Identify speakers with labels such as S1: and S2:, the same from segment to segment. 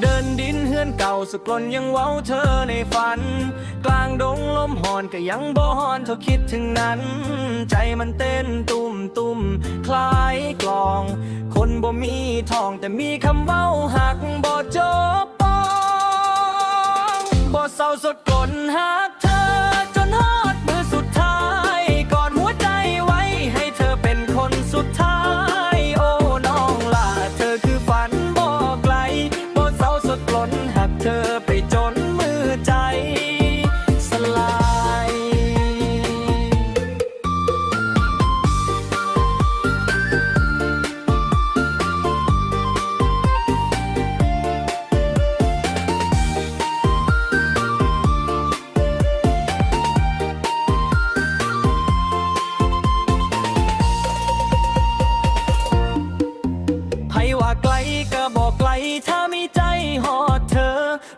S1: เดินดินเฮือนเก่าสกลนยังเว้าเธอในฝัน กลางดงลมหอนก็ยังบ่หอนเธอคิดถึงนั้น ใจมันเต้นตุ่มตุ่มคล้ายกลอง คนบ่มีทองแต่มีคำเว้าหักบ่จบปองบ่เศร้าสดกลนหา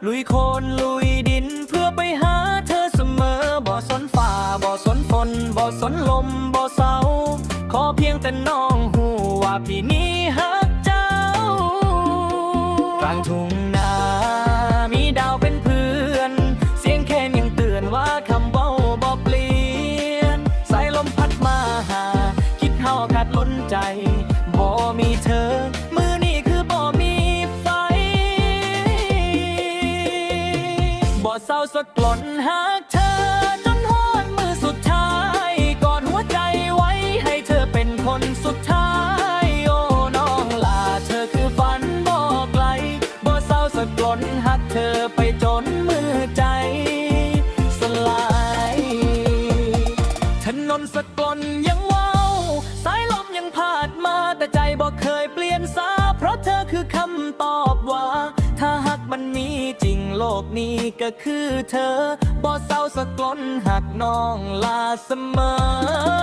S1: ลุยโคลนลุยดินเพื่อไปหาเธอเสมอ บ่สนฝ่า บ่สนฝน บ่สนลม บ่เศร้าขอเพียงแต่น้องหูว่าพี่นี้ฮักเจ้ากลางทุ่งนามีดาวเป็นเพื่อน เสียงแค่นยังเตือนว่าคำเว้าบ่เปลี่ยน สายลมพัดมาหา คิดเฮาขาดล้นใจ เศร้าสดกลนหากเธอจนฮอดมือสุดท้ายกอดหัวใจไว้ให้เธอเป็นคนสุดท้าย โอ้น้องลาเธอคือฝันบ่ไกลบ่เศร้าสดกลนหักเธอไปจนมือใจ สลายถนนสกลนยังว้าวสายลมยังพาดมาแต่ใจบอกเคยเปลี่ยนซาเพราะเธอคือคำตอบ นี้ก็คือเธอบ่เศร้าสะกลนหักน้องลาเสมอ